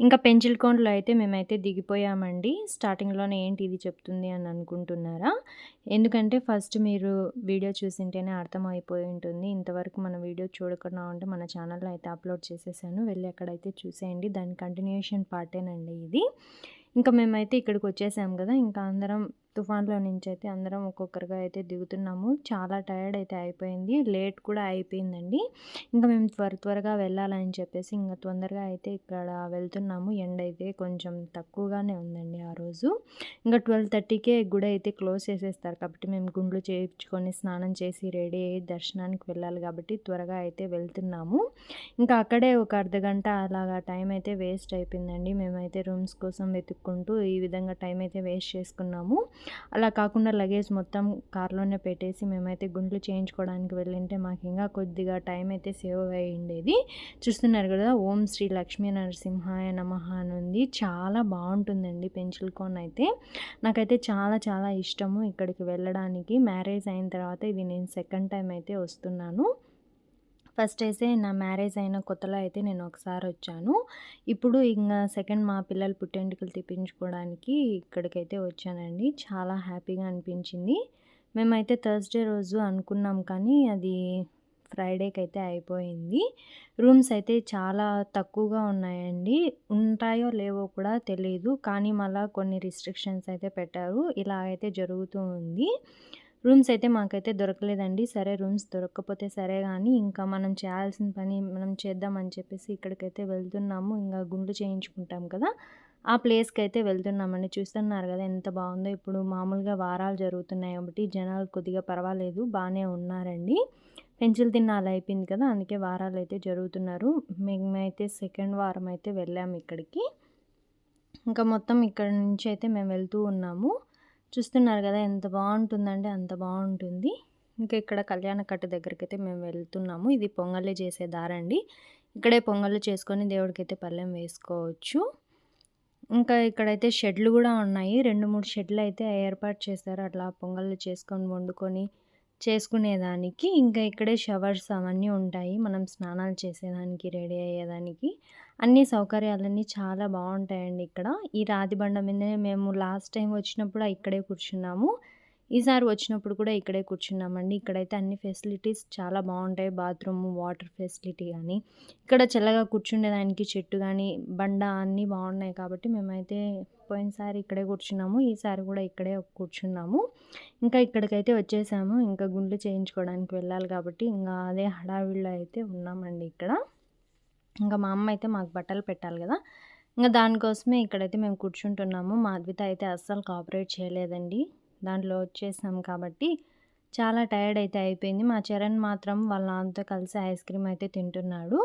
ఇంకా పెంచిల్కోండలో అయితే మేమైతే దిగిపోయామండి. స్టార్టింగ్లోనే ఏంటి ఇది చెప్తుంది అని అనుకుంటున్నారా? ఎందుకంటే ఫస్ట్ మీరు వీడియో చూసింటేనే అర్థమైపోయి ఉంటుంది. ఇంతవరకు మన వీడియో చూడకుండా ఉంటే మన ఛానల్లో అయితే అప్లోడ్ చేసేసాను. వెళ్ళి అక్కడైతే చూసేయండి. దాని కంటిన్యూషన్ పార్టేనండి ఇది. ఇంకా మేమైతే ఇక్కడికి వచ్చేసాం కదా. ఇంకా అందరం తుఫాన్లో నుంచి అయితే అందరం ఒక్కొక్కరుగా అయితే దిగుతున్నాము. చాలా టైర్డ్ అయితే అయిపోయింది. లేట్ కూడా అయిపోయిందండి. ఇంకా మేము త్వర త్వరగా వెళ్ళాలని చెప్పేసి ఇంకా తొందరగా అయితే ఇక్కడ వెళ్తున్నాము. ఎండ అయితే కొంచెం తక్కువగానే ఉందండి ఆ రోజు. ఇంకా ట్వెల్వ్ థర్టీకే గుడి అయితే క్లోజ్ చేసేస్తారు కాబట్టి మేము గుండ్లు చేయించుకొని స్నానం చేసి రెడీ అయ్యి దర్శనానికి వెళ్ళాలి కాబట్టి త్వరగా అయితే వెళ్తున్నాము. ఇంకా అక్కడే ఒక అర్ధ గంట అలాగా టైం అయితే వేస్ట్ అయిపోయిందండి. మేమైతే రూమ్స్ కోసం వెతుక్కుంటూ ఈ విధంగా టైం అయితే వేస్ట్ చేసుకున్నాము. అలా కాకుండా లగేజ్ మొత్తం కార్లోనే పెట్టేసి మేమైతే గుండ్లు చేయించుకోవడానికి వెళ్ళింటే మాకు ఇంకా కొద్దిగా టైం అయితే సేవ్ అయ్యిండేది చూస్తున్నారు కదా ఓం శ్రీ లక్ష్మీ నరసింహాయ నమః అని ఉంది. చాలా బాగుంటుందండి పెంచుల్కోన్ అయితే. నాకైతే చాలా చాలా ఇష్టము ఇక్కడికి వెళ్ళడానికి. మ్యారేజ్ అయిన తర్వాత ఇది నేను సెకండ్ టైం అయితే వస్తున్నాను. ఫస్ట్ అయితే నా మ్యారేజ్ అయిన కొత్తలో అయితే నేను ఒకసారి వచ్చాను. ఇప్పుడు ఇంకా సెకండ్ మా పిల్లలు పుట్టెంటుకలు తెప్పించుకోవడానికి ఇక్కడికైతే వచ్చానండి. చాలా హ్యాపీగా అనిపించింది. మేమైతే థర్స్డే రోజు అనుకున్నాం కానీ అది ఫ్రైడేకి అయితే అయిపోయింది. రూమ్స్ అయితే చాలా తక్కువగా ఉన్నాయండి. ఉంటాయో లేవో కూడా తెలియదు కానీ మళ్ళీ కొన్ని రిస్ట్రిక్షన్స్ అయితే పెట్టారు. ఇలా అయితే జరుగుతూ ఉంది. రూమ్స్ అయితే మాకైతే దొరకలేదండి. సరే రూమ్స్ దొరకకపోతే సరే కానీ ఇంకా మనం చేయాల్సిన పని మనం చేద్దామని చెప్పేసి ఇక్కడికైతే వెళ్తున్నాము. ఇంకా గుండు చేయించుకుంటాం కదా. ఆ ప్లేస్కి అయితే వెళ్తున్నామండి. చూస్తున్నారు కదా ఎంత బాగుందో. ఇప్పుడు మామూలుగా వారాలు జరుగుతున్నాయి కాబట్టి జనాలు కొద్దిగా పర్వాలేదు. బాగానే ఉన్నారండి. పెన్సిల్ తిన్నాలు అయిపోయింది కదా. అందుకే వారాలు అయితే జరుగుతున్నారు. మేమైతే సెకండ్ వారం అయితే వెళ్ళాము ఇక్కడికి. ఇంకా మొత్తం ఇక్కడ నుంచి అయితే మేము వెళ్తూ ఉన్నాము. చూస్తున్నారు కదా ఎంత బాగుంటుందంటే అంత బాగుంటుంది. ఇంకా ఇక్కడ కళ్యాణ కట్టు దగ్గరికి అయితే మేము వెళ్తున్నాము. ఇది పొంగల్ చేసే దారండి ఇక్కడే పొంగల్లు చేసుకొని దేవుడికైతే పళ్ళెం పల్లెం వేసుకోవచ్చు. ఇంకా ఇక్కడైతే షెడ్లు కూడా ఉన్నాయి. రెండు మూడు షెడ్లు అయితే ఏర్పాటు చేశారు. అట్లా పొంగళ్ళు చేసుకొని వండుకొని చేసుకునేదానికి. ఇంకా ఇక్కడే షవర్స్ అవన్నీ ఉంటాయి. మనం స్నానాలు చేసేదానికి రెడీ అయ్యేదానికి. అన్ని సౌకర్యాలన్నీ చాలా బాగుంటాయండి ఇక్కడ. ఈ రాతి బండ మీదనే మేము లాస్ట్ టైం వచ్చినప్పుడు ఇక్కడే కూర్చున్నాము. ఈసారి వచ్చినప్పుడు కూడా ఇక్కడే కూర్చున్నామండి. ఇక్కడైతే అన్ని ఫెసిలిటీస్ చాలా బాగుంటాయి. బాత్రూమ్ వాటర్ ఫెసిలిటీ కానీ ఇక్కడ చల్లగా కూర్చుండేదానికి చెట్టు కానీ బండ అన్నీ బాగున్నాయి కాబట్టి మేమైతే పోయినసారి ఇక్కడే కూర్చున్నాము. ఈసారి కూడా ఇక్కడే కూర్చున్నాము. ఇంకా ఇక్కడికైతే వచ్చేసాము. ఇంకా గుండ్లు చేయించుకోవడానికి వెళ్ళాలి కాబట్టి ఇంకా అదే హడావిడిలో అయితే ఉన్నామండి ఇక్కడ. ఇంకా మా అమ్మ అయితే మాకు బట్టలు పెట్టాలి కదా. ఇంకా దానికోసమే ఇక్కడైతే మేము కూర్చుంటున్నాము. మా అద్విత అయితే అస్సలు కోఆపరేట్ చేయలేదండి. దాంట్లో వచ్చేసాం కాబట్టి చాలా టైర్డ్ అయితే అయిపోయింది. మా చరణ్ మాత్రం వాళ్ళ నాన్నతో కలిసి ఐస్ క్రీమ్ అయితే తింటున్నాడు.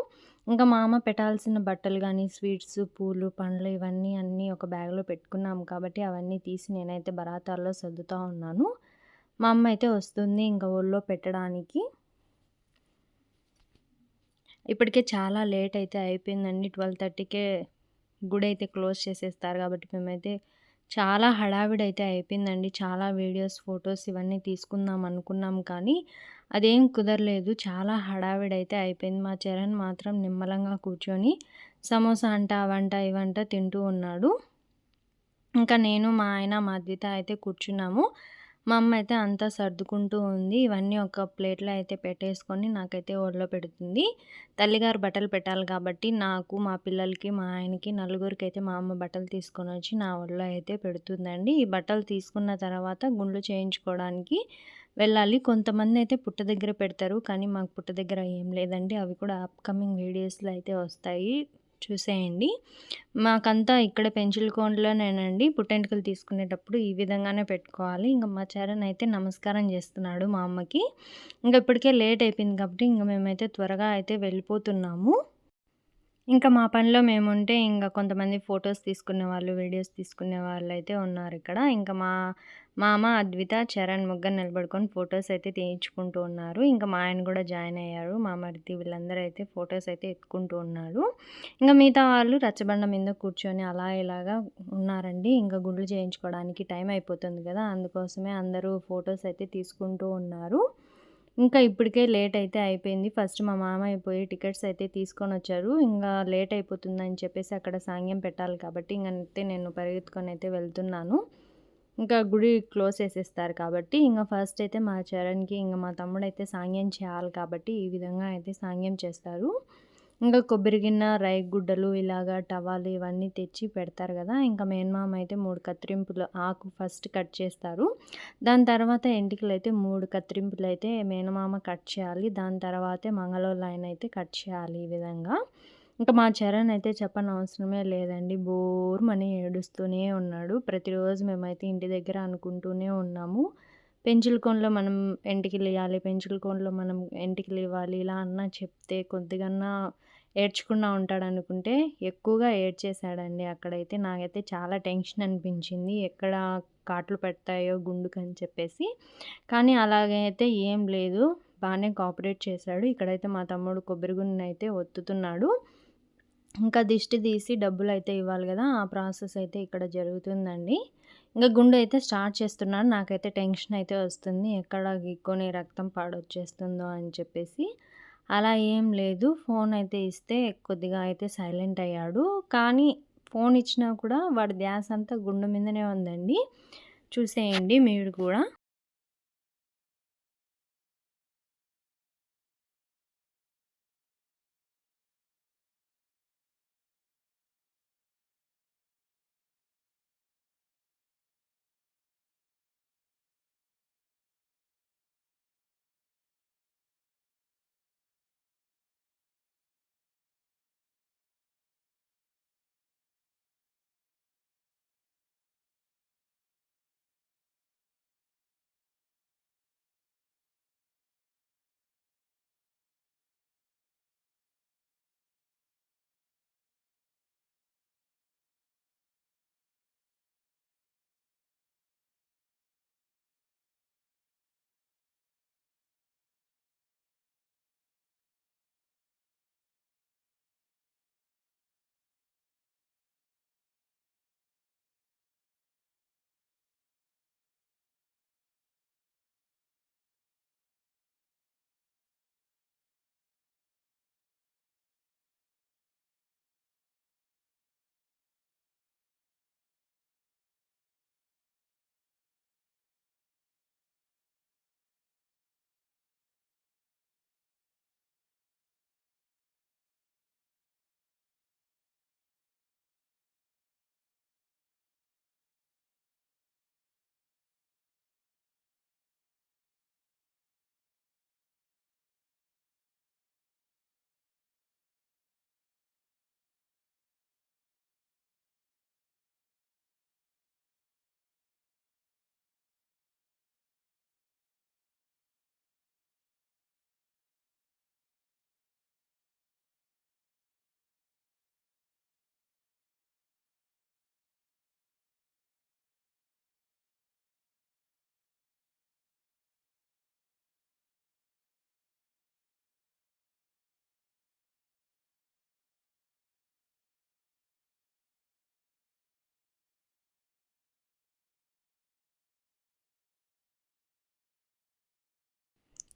ఇంకా మా అమ్మ పెట్టాల్సిన బట్టలు కానీ స్వీట్స్ పూలు పండ్లు ఇవన్నీ అన్నీ ఒక బ్యాగ్లో పెట్టుకున్నాము కాబట్టి అవన్నీ తీసి నేనైతే బరాతాల్లో సర్దుతూ ఉన్నాను. మా అమ్మ అయితే వస్తుంది ఇంకా ఒళ్ళో పెట్టడానికి. ఇప్పటికే చాలా లేట్ అయితే అయిపోయిందండి. ట్వెల్వ్ థర్టీకే గుడి అయితే క్లోజ్ చేసేస్తారు కాబట్టి మేమైతే చాలా హడావిడైతే అయిపోయిందండి. చాలా వీడియోస్ ఫొటోస్ ఇవన్నీ తీసుకుందాం అనుకున్నాం కానీ అదేం కుదరలేదు. చాలా హడావిడైతే అయిపోయింది. మా చరణ్ మాత్రం నిమ్మలంగా కూర్చొని సమోసా అంట అవంట ఇవంట తింటూ ఉన్నాడు. ఇంకా నేను మా ఆయన మా అద్విత అయితే కూర్చున్నాము. మా అమ్మ అయితే అంతా సర్దుకుంటూ ఉంది. ఇవన్నీ ఒక ప్లేట్లో అయితే పెట్టేసుకొని నాకైతే ఒళ్ళో పెడుతుంది. తల్లిగారు బట్టలు పెట్టాలి కాబట్టి నాకు మా పిల్లలకి మా ఆయనకి నలుగురికి అయితే మా అమ్మ బట్టలు తీసుకొని వచ్చి నా ఒళ్ళో అయితే పెడుతుందండి. ఈ బట్టలు తీసుకున్న తర్వాత గుండ్లు చేయించుకోవడానికి వెళ్ళాలి. కొంతమంది అయితే పుట్ట దగ్గర పెడతారు కానీ మాకు పుట్ట దగ్గర ఏం లేదండి. అవి కూడా అప్కమింగ్ వీడియోస్లో అయితే వస్తాయి. చూసేయండి. మాకంతా ఇక్కడ పెంచులకోండలోనేనండి పుట్టెంటుకలు తీసుకునేటప్పుడు ఈ విధంగానే పెట్టుకోవాలి. ఇంకా మా చరణ్ అయితే నమస్కారం చేస్తున్నాడు మా అమ్మకి. ఇంకా ఇప్పటికే లేట్ అయిపోయింది కాబట్టి ఇంకా మేమైతే త్వరగా అయితే వెళ్ళిపోతున్నాము. ఇంకా మా పనిలో మేముంటే ఇంకా కొంతమంది ఫొటోస్ తీసుకునే వాళ్ళు వీడియోస్ తీసుకునే వాళ్ళు అయితే ఉన్నారు ఇక్కడ. ఇంకా మా మామ అద్విత చరణ్ ముగ్గురు నిలబడుకొని ఫొటోస్ అయితే తీయించుకుంటూ ఉన్నారు. ఇంకా మా ఆయన కూడా జాయిన్ అయ్యారు. మా మరిది వీళ్ళందరూ అయితే ఫొటోస్ అయితే ఎత్తుకుంటూ ఉన్నారు. ఇంకా మిగతా వాళ్ళు రచ్చబండ మీద కూర్చొని అలా ఇలాగా ఉన్నారండి. ఇంకా గుండ్లు చేయించుకోవడానికి టైం అయిపోతుంది కదా. అందుకోసమే అందరూ ఫొటోస్ అయితే తీసుకుంటూ ఉన్నారు. ఇంకా ఇప్పటికే లేట్ అయితే అయిపోయింది. ఫస్ట్ మా మామయ్య పోయి టికెట్స్ అయితే తీసుకొని వచ్చారు. ఇంకా లేట్ అయిపోతుందని చెప్పేసి అక్కడ సాంగ్యం పెట్టాలి కాబట్టి ఇంకంతే నేను పరిగెత్తుకొని అయితే వెళ్తున్నాను. ఇంకా గుడి క్లోజ్ చేసేస్తారు కాబట్టి ఇంకా ఫస్ట్ అయితే మా చరణ్కి ఇంకా మా తమ్ముడు అయితే సాంగ్యం చేయాలి కాబట్టి ఈ విధంగా అయితే సాంగ్యం చేస్తారు. ఇంకా కొబ్బరి గిన్నె గుడ్డలు ఇలాగా టవాలు ఇవన్నీ తెచ్చి పెడతారు కదా ఇంకా మేనమామ అయితే మూడు కత్తిరింపులు ఆకు ఫస్ట్ కట్ చేస్తారు. దాని తర్వాత ఎంటికలు అయితే మూడు కత్తిరింపులు అయితే మేనమామ కట్ చేయాలి. దాని తర్వాతే మంగళోళ్ళు ఆయన అయితే కట్ చేయాలి ఈ విధంగా. ఇంకా మా చరణ్ అయితే చెప్పని అవసరమే లేదండి బోర్మని ఏడుస్తూనే ఉన్నాడు. ప్రతిరోజు మేమైతే ఇంటి దగ్గర అనుకుంటూనే ఉన్నాము. పెంచుల కోన్లో మనం ఎంటికలు ఇవ్వాలి పెంచుల కోన్లో మనం ఎంటికలు ఇవ్వాలి ఇలా అన్న చెప్తే కొద్దిగన్నా ఏడ్చుకున్నా ఉంటాడు ఉంటాడనుకుంటే ఎక్కువగా ఏడ్చేశాడండి అక్కడైతే. నాకైతే చాలా టెన్షన్ అనిపించింది. ఎక్కడ కాట్లు పెడతాయో గుండుకని చెప్పేసి. కానీ అలాగైతే ఏం లేదు. బాగానే కోఆపరేట్ చేశాడు. ఇక్కడైతే మా తమ్ముడు కొబ్బరి గుండెని అయితే ఒత్తుతున్నాడు. ఇంకా దిష్టి తీసి డబ్బులు అయితే ఇవ్వాలి కదా ఆ ప్రాసెస్ అయితే ఇక్కడ జరుగుతుందండి. ఇంకా గుండె అయితే స్టార్ట్ చేస్తున్నారు నాకైతే టెన్షన్ అయితే వస్తుంది ఎక్కడ గిక్కొని రక్తం పాడొచ్చేస్తుందో అని చెప్పేసి. అలా ఏం లేదు ఫోన్ అయితే ఇస్తే కొద్దిగా అయితే సైలెంట్ అయ్యాడు. కానీ ఫోన్ ఇచ్చినా కూడా వాడి ధ్యాస అంతా గుండె మీదనే ఉందండి. చూసేయండి మీరు కూడా.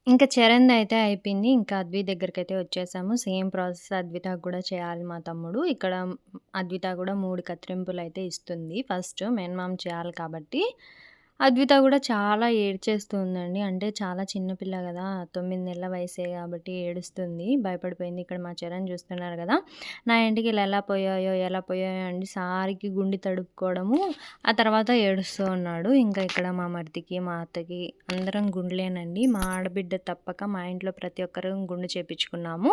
ఇంకా చరణ్‌ది అయితే అయిపోయింది. ఇంకా అద్విత దగ్గరికైతే వచ్చేసాము. సేమ్ ప్రాసెస్ అద్విత కూడా చేయాలి మా తమ్ముడు. ఇక్కడ అద్విత కూడా మూడు కత్తిరింపులు అయితే ఇస్తుంది. ఫస్ట్ మేనమామ చేయాలి కాబట్టి. అద్విత కూడా చాలా ఏడ్చేస్తూ ఉందండి. అంటే చాలా చిన్నపిల్ల కదా! తొమ్మిది నెలల వయసే కాబట్టి ఏడుస్తుంది. భయపడిపోయింది. ఇక్కడ మా చరణ్ చూస్తున్నారు కదా! నా ఇంటికి ఎలా పోయాయో, ఎలా పోయాయో అండి సారికి గుండి తడుపుకోవడము, ఆ తర్వాత ఏడుస్తూ ఉన్నాడు. ఇంకా ఇక్కడ మా మరిదికి, మా అత్తకి అందరం గుండ్లేనండి. మా ఆడబిడ్డ తప్పక మా ఇంట్లో ప్రతి ఒక్కరు గుండు చేపించుకున్నాము.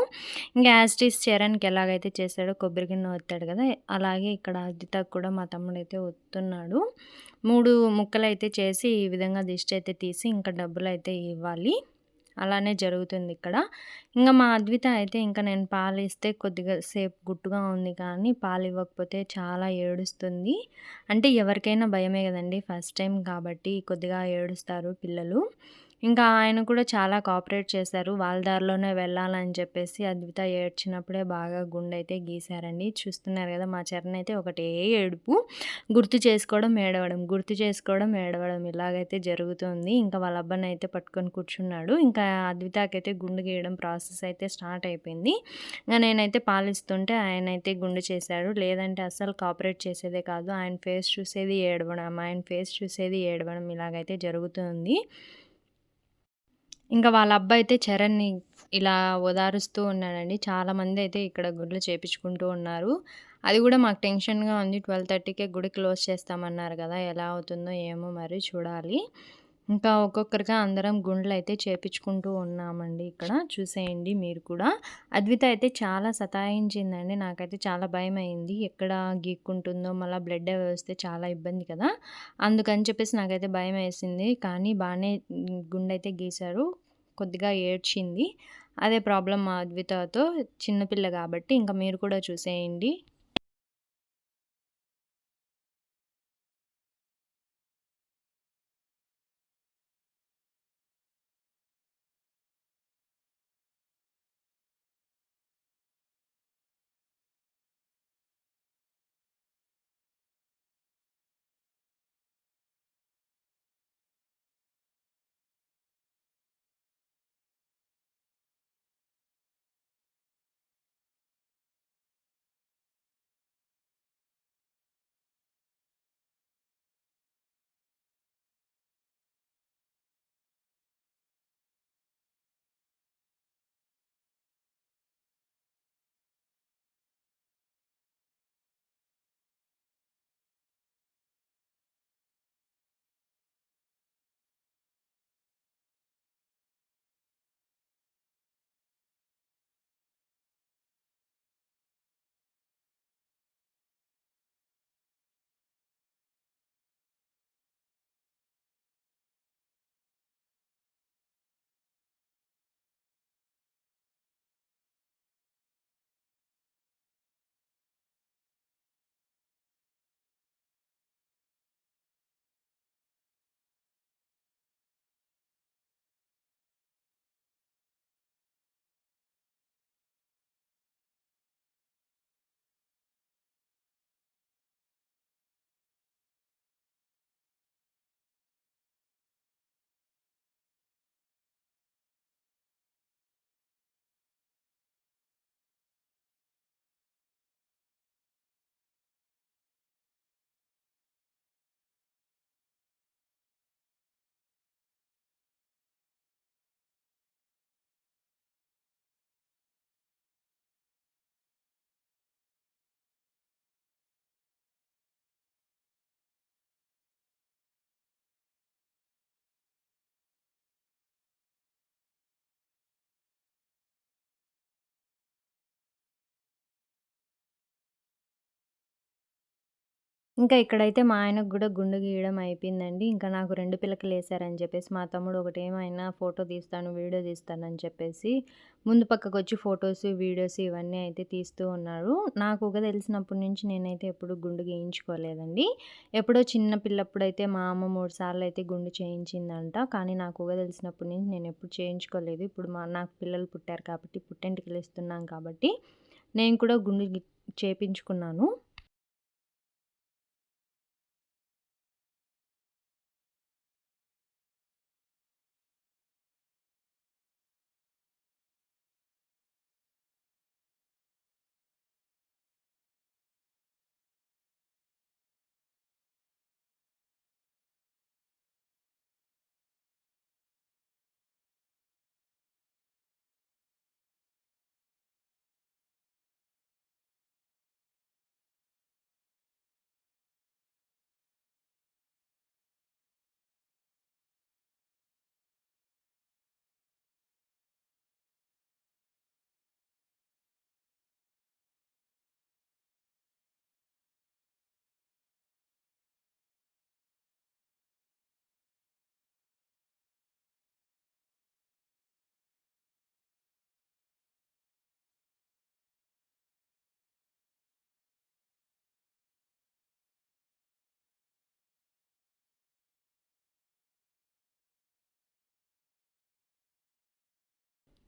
ఇంకా యాస్టీస్ చరణ్‌కి ఎలాగైతే చేశాడో కొబ్బరి గిన్నె ఒత్తాడు కదా! అలాగే ఇక్కడ అద్వితకు కూడా మా తమ్ముడైతే ఒత్తున్నాడు. మూడు ముక్కలు అయితే చేసి ఈ విధంగా దిష్టి అయితే తీసి ఇంకా డబ్బులు అయితే ఇవ్వాలి. అలానే జరుగుతుంది ఇక్కడ. ఇంకా మా అద్విత అయితే ఇంకా నేను పాలు ఇస్తే కొద్దిగా సేపు గుట్టుగా ఉంది కానీ పాలు ఇవ్వకపోతే చాలా ఏడుస్తుంది. అంటే ఎవరికైనా భయమే కదండి ఫస్ట్ టైం కాబట్టి కొద్దిగా ఏడుస్తారు పిల్లలు. ఇంకా ఆయన కూడా చాలా కోఆపరేట్ చేశారు. వాళ్ళ దారిలోనే వెళ్ళాలని చెప్పేసి అద్విత ఏడ్చినప్పుడే బాగా గుండైతే గీశారండి. చూస్తున్నారు కదా మా చరణ్ అయితే ఒకటే ఏడుపు. గుర్తు చేసుకోవడం, ఏడవడం, గుర్తు చేసుకోవడం, ఏడవడం ఇలాగైతే జరుగుతుంది. ఇంకా వాళ్ళ అబ్బాయినైతే పట్టుకొని కూర్చున్నాడు. ఇంకా అద్వితకైతే గుండు గీయడం ప్రాసెస్ అయితే స్టార్ట్ అయిపోయింది. ఇంకా నేనైతే పాలిస్తుంటే ఆయనైతే గుండు చేశాడు. లేదంటే అస్సలు కాపరేట్ చేసేదే కాదు. ఆయన ఫేస్ చూసేది ఏడవడం, ఆయన ఫేస్ చూసేది ఏడవడం ఇలాగైతే జరుగుతుంది. ఇంకా వాళ్ళ అబ్బాయి అయితే చరణ్‌ని ఇలా ఓదారుస్తూ ఉన్నాడండి. చాలామంది అయితే ఇక్కడ గుడ్లు చేపించుకుంటూ ఉన్నారు. అది కూడా మాకు టెన్షన్‌గా ఉంది. 12:30కే గుడి క్లోజ్ చేస్తామన్నారు కదా ఎలా అవుతుందో ఏమో మరి చూడాలి. ఇంకా ఒక్కొక్కరిగా అందరం గుండ్లయితే చేపించుకుంటూ ఉన్నామండి ఇక్కడ. చూసేయండి మీరు కూడా. అద్విత అయితే చాలా సతాయించిందండి. నాకైతే చాలా భయమయింది. ఎక్కడ గీక్కుంటుందో మళ్ళీ బ్లడ్ అవి వస్తే చాలా ఇబ్బంది కదా! అందుకని చెప్పేసి నాకైతే భయం వేసింది కానీ బాగానే గుండైతే గీశారు. కొద్దిగా ఏడ్చింది. అదే ప్రాబ్లం మా అద్వితతో. చిన్నపిల్ల కాబట్టి ఇంకా మీరు కూడా చూసేయండి. ఇంకా ఇక్కడైతే మా ఆయనకు కూడా గుండు గీయడం అయిపోయిందండి. ఇంకా నాకు రెండు పిల్లకలు వేశారని చెప్పేసి మా తమ్ముడు ఒకటి ఏమైనా ఫోటో తీస్తాను, వీడియో తీస్తానని చెప్పేసి ముందు పక్కకొచ్చి ఫోటోస్, వీడియోస్ ఇవన్నీ అయితే తీస్తూ ఉన్నారు. నాకు ఒక తెలిసినప్పటి నుంచి నేనైతే ఎప్పుడు గుండు గీయించుకోలేదండి. ఎప్పుడో చిన్న పిల్లప్పుడైతే మా అమ్మ మూడుసార్లు అయితే గుండు చేయించిందంట. కానీ నాకు ఒక తెలిసినప్పటి నుంచి నేను ఎప్పుడు చేయించుకోలేదు. ఇప్పుడు మా నాకు పిల్లలు పుట్టారు కాబట్టి, పుట్టెంటుకలు ఇస్తున్నాం కాబట్టి నేను కూడా గుండు చేయించుకున్నాను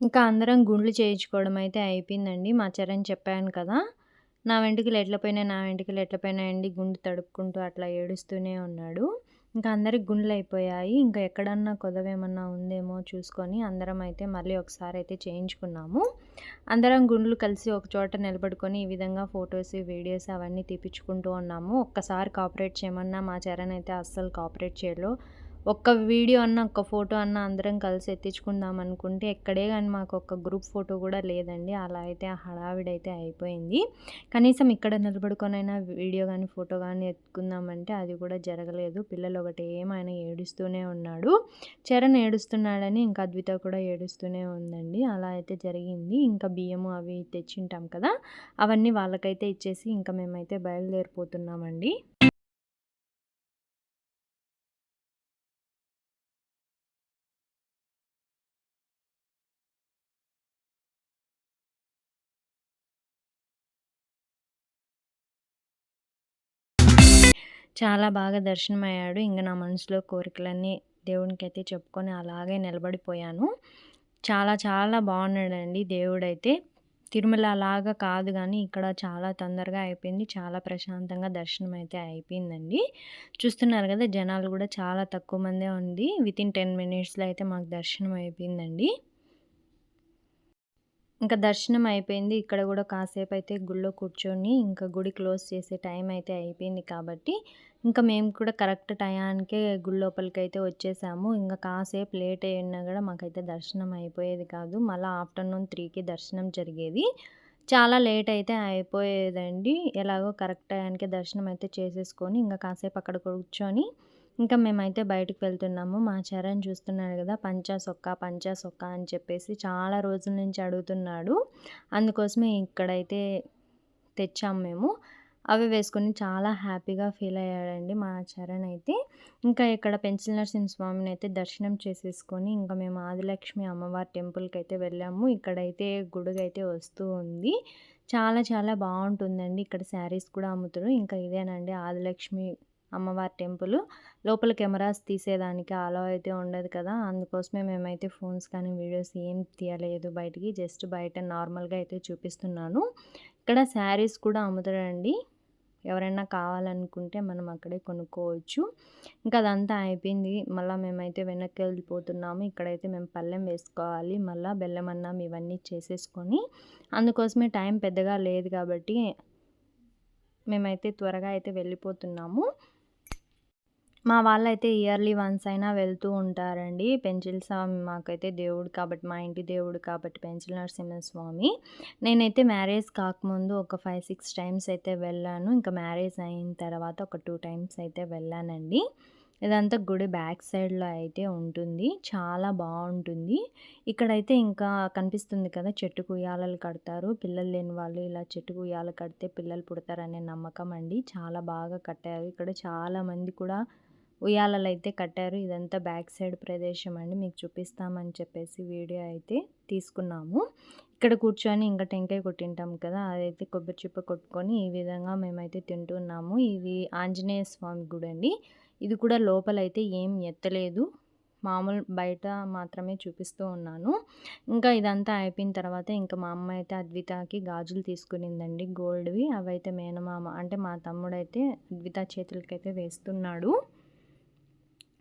ఇంకా అందరం గుండ్లు చేయించుకోవడం అయితే అయిపోయిందండి. మా చరణ్ చెప్పాను కదా! నా వెంట్రుకలు ఎట్లపోయినా నా వెంట్రుకలు ఎట్లపోయినా అండి గుండు తడుపుకుంటూ అట్లా ఏడుస్తూనే ఉన్నాడు. ఇంకా అందరికి గుండ్లయిపోయాయి. ఇంకా ఎక్కడన్నా కొదవేమన్నా ఉందేమో చూసుకొని అందరం అయితే మళ్ళీ ఒకసారి అయితే చేయించుకున్నాము. అందరం గుండ్లు కలిసి ఒక చోట నిలబడుకొని ఈ విధంగా ఫొటోస్, వీడియోస్ అవన్నీ తీపిచ్చుకుంటూ ఉన్నాము. ఒక్కసారి కోఆపరేట్ చేయమన్నా మా చరణ్ అయితే అస్సలు కాపరేట్ చేయడు. ఒక్క వీడియో అన్న, ఒక్క ఫోటో అన్న అందరం కలిసి ఎత్తించుకుందాం అనుకుంటే ఎక్కడే కానీ మాకు ఒక గ్రూప్ ఫోటో కూడా లేదండి. అలా అయితే హడావిడైతే అయిపోయింది. కనీసం ఇక్కడ నిలబడుకొనైనా వీడియో కానీ ఫోటో కానీ ఎత్తుకుందామంటే అది కూడా జరగలేదు. పిల్లలు ఒకటి ఏమైనా ఏడుస్తూనే ఉన్నాడు. చరణ్ ఏడుస్తున్నాడని ఇంకా అద్విత కూడా ఏడుస్తూనే ఉందండి. అలా అయితే జరిగింది. ఇంకా బియ్యము అవి తెచ్చింటాం కదా! అవన్నీ వాళ్ళకైతే ఇచ్చేసి ఇంకా మేమైతే బయలుదేరిపోతున్నామండి. చాలా బాగా దర్శనమయ్యాడు. ఇంక నా మనసులో కోరికలన్నీ దేవునికైతే చెప్పుకొని అలాగే నిలబడిపోయాను. చాలా చాలా బాగున్నాడండి దేవుడైతే. తిరుమల అలాగా కాదు కానీ ఇక్కడ చాలా తొందరగా అయిపోయింది. చాలా ప్రశాంతంగా దర్శనం అయితే అయిపోయిందండి. చూస్తున్నారు కదా! జనాలు కూడా చాలా తక్కువ మందే ఉంది. వితిన్ 10 మినిట్స్‌లో అయితే మాకు దర్శనం అయిపోయిందండి. ఇంకా దర్శనం అయిపోయింది. ఇక్కడ కూడా కాసేపు అయితే గుడిలో కూర్చొని ఇంకా గుడి క్లోజ్ చేసే టైం అయితే అయిపోయింది కాబట్టి ఇంకా మేము కూడా కరెక్ట్ టయానికే గుడి లోపలికైతే వచ్చేసాము. ఇంకా కాసేపు లేట్ అయినా కూడా మాకైతే దర్శనం అయిపోయేది కాదు. మళ్ళీ ఆఫ్టర్‌నూన్ త్రీకి దర్శనం జరిగేది. చాలా లేట్ అయితే అయిపోయేదండి. ఎలాగో కరెక్ట్ టయానికే దర్శనం అయితే చేసేసుకొని ఇంకా కాసేపు అక్కడ కూర్చొని ఇంకా మేమైతే బయటకు వెళ్తున్నాము. మా చరణ్ చూస్తున్నాడు కదా! పంచా సొక్క పంచా సొక్కా అని చెప్పేసి చాలా రోజుల నుంచి అడుగుతున్నాడు. అందుకోసమే ఇక్కడైతే తెచ్చాము మేము. అవి వేసుకొని చాలా హ్యాపీగా ఫీల్ అయ్యాడండి మా చరణ్ అయితే. ఇంకా ఇక్కడ పెన్సిల్ నరసింహ స్వామిని అయితే దర్శనం చేసేసుకొని ఇంకా మేము ఆదిలక్ష్మి అమ్మవారి టెంపుల్కి అయితే వెళ్ళాము. ఇక్కడైతే గుడుగైతే వస్తూ ఉంది. చాలా చాలా బాగుంటుందండి ఇక్కడ శారీస్ కూడా అమ్ముతారు ఇంకా ఇదేనండి ఆదిలక్ష్మి అమ్మవారి టెంపుల్. లోపల కెమెరాస్ తీసేదానికి అలో అయితే ఉండదు కదా! అందుకోసమే మేమైతే ఫోన్స్ కానీ, వీడియోస్ ఏం తీయలేదు బయటికి. జస్ట్ బయట నార్మల్‌గా అయితే చూపిస్తున్నాను. ఇక్కడ శారీస్ కూడా అమ్ముతారండి. ఎవరైనా కావాలనుకుంటే మనం అక్కడే కొనుక్కోవచ్చు. ఇంకా అదంతా అయిపోయింది. మళ్ళీ మేమైతే వెనక్కి వెళ్ళిపోతున్నాము. ఇక్కడైతే మేము పళ్ళెం వేసుకోవాలి. మళ్ళీ బెల్లం అన్నం ఇవన్నీ చేసేసుకొని అందుకోసమే టైం పెద్దగా లేదు కాబట్టి మేమైతే త్వరగా అయితే వెళ్ళిపోతున్నాము. మా వాళ్ళైతే ఇయర్లీ వన్స్ అయినా వెళ్తూ ఉంటారండి. పెంచిల్ స్వామి మాకైతే దేవుడు కాబట్టి మా ఇంటి దేవుడు కాబట్టి పెంచిల్ నరసింహస్వామి. నేనైతే మ్యారేజ్ కాకముందు ఒక 5, 6 టైమ్స్ అయితే వెళ్ళాను. ఇంకా మ్యారేజ్ అయిన తర్వాత ఒక టూ టైమ్స్ అయితే వెళ్ళానండి. ఇదంతా గుడి బ్యాక్ సైడ్‌లో అయితే ఉంటుంది. చాలా బాగుంటుంది ఇక్కడైతే ఇంకా కనిపిస్తుంది కదా! చెట్టు ఉయ్యాలలు కడతారు. పిల్లలు లేని వాళ్ళు ఇలా చెట్టు ఉయ్యాల కడితే పిల్లలు పుడతారనే నమ్మకం అండి. చాలా బాగా కట్టారు. ఇక్కడ చాలామంది కూడా ఉయ్యాలలు అయితే కట్టారు. ఇదంతా బ్యాక్ సైడ్ ప్రదేశం అండి. మీకు చూపిస్తామని చెప్పేసి వీడియో అయితే తీసుకున్నాము. ఇక్కడ కూర్చొని ఇంకా టెంకాయ కొట్టింటాం కదా! అదైతే కొబ్బరి చిప్ప కొట్టుకొని ఈ విధంగా మేమైతే తింటున్నాము. ఇది ఆంజనేయ స్వామి గుడండి. ఇది కూడా లోపలైతే ఏం ఎత్తలేదు. మామూలు బయట మాత్రమే చూపిస్తూ ఉన్నాను. ఇంకా ఇదంతా అయిపోయిన తర్వాత ఇంకా మా అమ్మ అయితే అద్వితకి గాజులు తీసుకునిందండి గోల్డ్‌వి. అవైతే మేనమామ అంటే మా తమ్ముడైతే అద్విత చేతులకైతే వేస్తున్నాడు.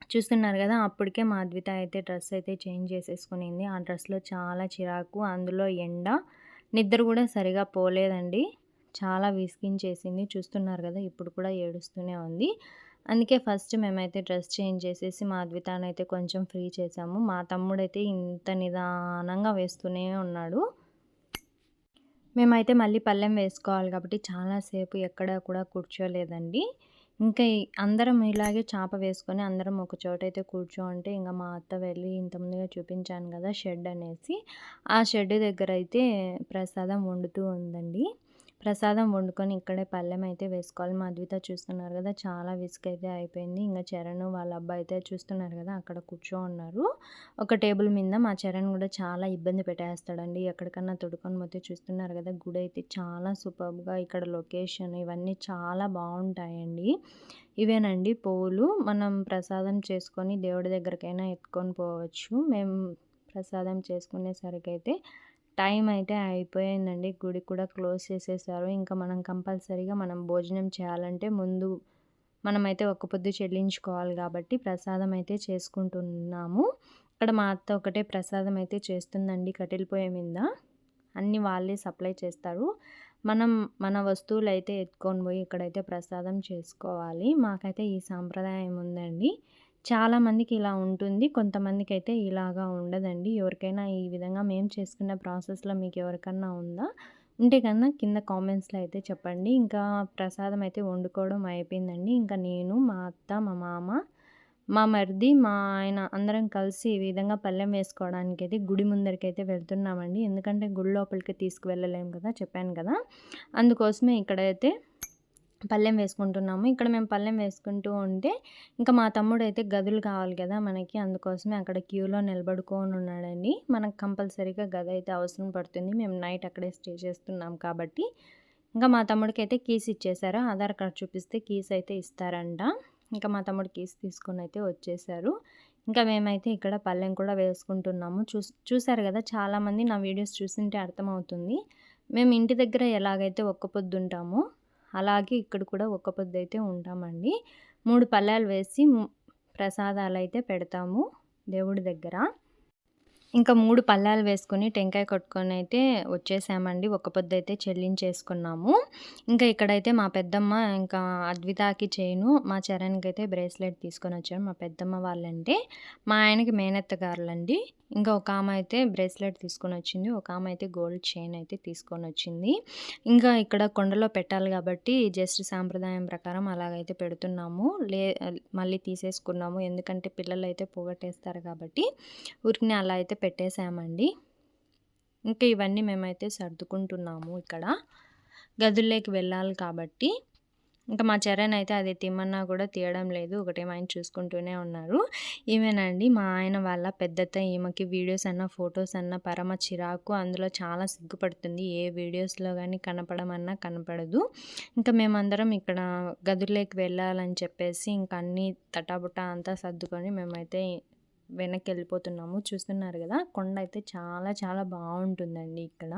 చూస్తున్నారు కదా! అప్పటికే మా అద్విత అయితే డ్రెస్ అయితే చేంజ్ చేసేసుకునింది. ఆ డ్రెస్‌లో చాలా చిరాకు. అందులో ఎండ. నిద్ర కూడా సరిగా పోలేదండి. చాలా విసిగించేసింది. చూస్తున్నారు కదా! ఇప్పుడు కూడా ఏడుస్తూనే ఉంది. అందుకే ఫస్ట్ మేమైతే డ్రెస్ చేంజ్ చేసేసి మా అద్వితానైతే కొంచెం ఫ్రీ చేసాము మా తమ్ముడైతే ఇంత నిదానంగా వేస్తూనే ఉన్నాడు. మేమైతే మళ్ళీ పళ్ళెం వేసుకోవాలి కాబట్టి చాలా సేపు ఎక్కడ కూడా కూర్చోలేదండి. ఇంకా అందరం ఇలాగే చాప వేసుకొని అందరం ఒక చోటైతే కూర్చోంటే ఇంకా మా అత్త వెళ్ళి ఇంత ముందుగా చూపించాను కదా! షెడ్ అనేసి. ఆ షెడ్ దగ్గర అయితే ప్రసాదం వండుతూ ఉందండి. ప్రసాదం వండుకొని ఇక్కడే పళ్ళెం అయితే వేసుకోవాలి. మా అద్విత చూస్తున్నారు కదా! చాలా విసుగైతే అయిపోయింది. ఇంకా చరణ్ వాళ్ళ అబ్బాయి అయితే చూస్తున్నారు కదా! అక్కడ కూర్చో ఉన్నారు. ఒక టేబుల్ మీద మా చరణ్ కూడా చాలా ఇబ్బంది పెట్టేస్తాడండి. ఎక్కడికన్నా తొడుకొని పోతే చూస్తున్నారు కదా! గుడి అయితే చాలా సూపర్గా ఇక్కడ లొకేషన్ ఇవన్నీ చాలా బాగుంటాయండి ఇవేనండి పువ్వులు. మనం ప్రసాదం చేసుకొని దేవుడి దగ్గరికైనా ఎత్తుకొని పోవచ్చు. మేము ప్రసాదం చేసుకునేసరికి అయితే టైం అయితే అయిపోయిందండి. గుడి కూడా క్లోజ్ చేసేసారు. ఇంకా మనం కంపల్సరీగా మనం భోజనం చేయాలంటే ముందు మనమైతే ఒక్క పొద్దు చెల్లించుకోవాలి కాబట్టి ప్రసాదం అయితే చేసుకుంటున్నాము. ఇక్కడ మా అత్త ఒకటే ప్రసాదం అయితే చేస్తుందండి కట్టెల పొయ్యి మీద. అన్నీ వాళ్ళే సప్లై చేస్తారు. మనం మన వస్తువులు అయితే ఎత్తుకొని పోయి ఇక్కడైతే ప్రసాదం చేసుకోవాలి. మాకైతే ఈ సాంప్రదాయం ఉందండి. చాలామందికి ఇలా ఉంటుంది. కొంతమందికి అయితే ఇలాగా ఉండదండి. ఎవరికైనా ఈ విధంగా మేము చేసుకున్న ప్రాసెస్లో మీకు ఎవరికన్నా ఉందా? ఉంటే కన్నా కింద కామెంట్స్లో అయితే చెప్పండి. ఇంకా ప్రసాదం అయితే వండుకోవడం అయిపోయిందండి. ఇంకా నేను మా అత్త మా మామ మా మరిది మా ఆయన అందరం కలిసి ఈ విధంగా పళ్ళెం వేసుకోవడానికి అయితే గుడి ముందరికి అయితే వెళ్తున్నామండి. ఎందుకంటే గుడి లోపలికి తీసుకువెళ్ళలేము కదా చెప్పాను కదా. అందుకోసమే ఇక్కడైతే పళ్ళెం వేసుకుంటున్నాము. ఇక్కడ మేము పళ్ళెం వేసుకుంటూ ఉంటే ఇంకా మా తమ్ముడు అయితే గదులు కావాలి కదా మనకి. అందుకోసమే అక్కడ క్యూలో నిలబడుకొని ఉన్నాడండి. మనకు కంపల్సరీగా గది అయితే అవసరం పడుతుంది. మేము నైట్ అక్కడే స్టే చేస్తున్నాం కాబట్టి. ఇంకా మా తమ్ముడికి అయితే కీస్ ఇచ్చేశారు. ఆధార్ కార్డ్ చూపిస్తే కీస్ అయితే ఇస్తారంట. ఇంకా మా తమ్ముడు కీస్ తీసుకొని అయితే వచ్చేసారు ఇంకా మేమైతే ఇక్కడ పళ్ళెం కూడా వేసుకుంటున్నాము. చూ చూసారు కదా చాలామంది నా వీడియోస్ చూసింటే అర్థమవుతుంది. మేము ఇంటి దగ్గర ఎలాగైతే ఒక్క పొద్దుంటామో అలాగే ఇక్కడ కూడా ఒక్క పొద్దు అయితే ఉంటామండి. మూడు పళ్ళాలు వేసి ప్రసాదాలు అయితే పెడతాము దేవుడి దగ్గర. ఇంకా మూడు పళ్ళాలు వేసుకొని టెంకాయ కొట్టుకొని అయితే వచ్చేసామండి. ఒక పొద్దు అయితే చెల్లించేసుకున్నాము. ఇంకా ఇక్కడైతే మా పెద్దమ్మ ఇంకా అద్వితాకి చేయను మా చరణ్కి అయితే బ్రేస్లెట్ తీసుకొని వచ్చారు మా పెద్దమ్మ వాళ్ళంటే. మా ఆయనకి మేనత్త గారులండి. ఇంకా ఒక ఆమె అయితే బ్రేస్లెట్ తీసుకొని వచ్చింది ఒక ఆమె అయితే గోల్డ్ చైన్ అయితే తీసుకొని వచ్చింది. ఇంకా ఇక్కడ కొండలో పెట్టాలి కాబట్టి జస్ట్ సాంప్రదాయం ప్రకారం అలాగైతే పెడుతున్నాము. లే మళ్ళీ తీసేసుకున్నాము. ఎందుకంటే పిల్లలు అయితే పోగొట్టేస్తారు కాబట్టి ఊరికి అలా అయితే పెట్టేసామండి ఇంకా ఇవన్నీ మేమైతే సర్దుకుంటున్నాము ఇక్కడ. గదుల్లోకి వెళ్ళాలి కాబట్టి ఇంకా మా చరణ్ అయితే అది తిమ్మన్నా కూడా తీయడం లేదు. ఒకటేమో ఆయన చూసుకుంటూనే ఉన్నారు. ఈమెనండి మా ఆయన వాళ్ళ పెద్దత ఈమెకి వీడియోస్ అన్న ఫొటోస్ అన్న పరమ చిరాకు. అందులో చాలా సిగ్గుపడుతుంది. ఏ వీడియోస్లో కానీ కనపడమన్నా కనపడదు. ఇంకా మేమందరం ఇక్కడ గదుల్లోకి వెళ్ళాలని చెప్పేసి ఇంకా అన్నీ తటాబుటా అంతా సర్దుకొని మేమైతే వెనక్కి వెళ్ళిపోతున్నాము చూస్తున్నారు కదా కొండ అయితే చాలా చాలా బాగుంటుందండి ఇక్కడ.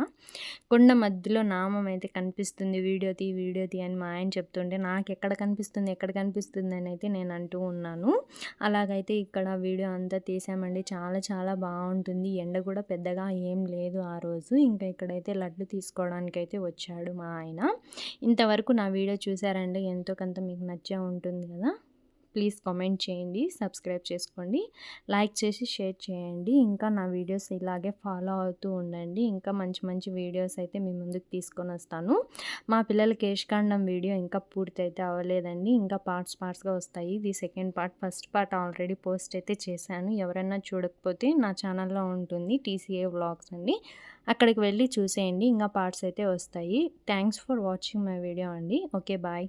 కొండ మధ్యలో నామం అయితే కనిపిస్తుంది. వీడియో తీ వీడియో తీ అని మా ఆయన చెప్తుంటే నాకు ఎక్కడ కనిపిస్తుంది ఎక్కడ కనిపిస్తుంది అని అయితే నేను అంటూ ఉన్నాను. అలాగైతే ఇక్కడ వీడియో అంతా తీసామండి. చాలా చాలా బాగుంటుంది. ఎండ కూడా పెద్దగా ఏం లేదు ఆ రోజు. ఇంకా ఇక్కడైతే లడ్డు తీసుకోవడానికి అయితే వచ్చాడు మా ఆయన. ఇంతవరకు నా వీడియో చూసారండి ఎంతో కొంత మీకు నచ్చే ఉంటుంది కదా. ప్లీజ్ కామెంట్ చేయండి సబ్స్క్రైబ్ చేసుకోండి లైక్ చేసి షేర్ చేయండి. ఇంకా నా వీడియోస్ ఇలాగే ఫాలో అవుతూ ఉండండి. ఇంకా మంచి మంచి వీడియోస్ అయితే మీ ముందుకు తీసుకొని వస్తాను. మా పిల్లల కేశకాండం వీడియో ఇంకా పూర్తి అయితే అవ్వలేదండి. ఇంకా పార్ట్స్ పార్ట్స్గా వస్తాయి. ఇది second part first part already post అయితే చేశాను. ఎవరైనా చూడకపోతే నా ఛానల్లో ఉంటుంది టీసీఏ వ్లాగ్స్ అండి. అక్కడికి వెళ్ళి చూసేయండి. ఇంకా పార్ట్స్ అయితే వస్తాయి. Thanks for watching my video అండి. Okay bye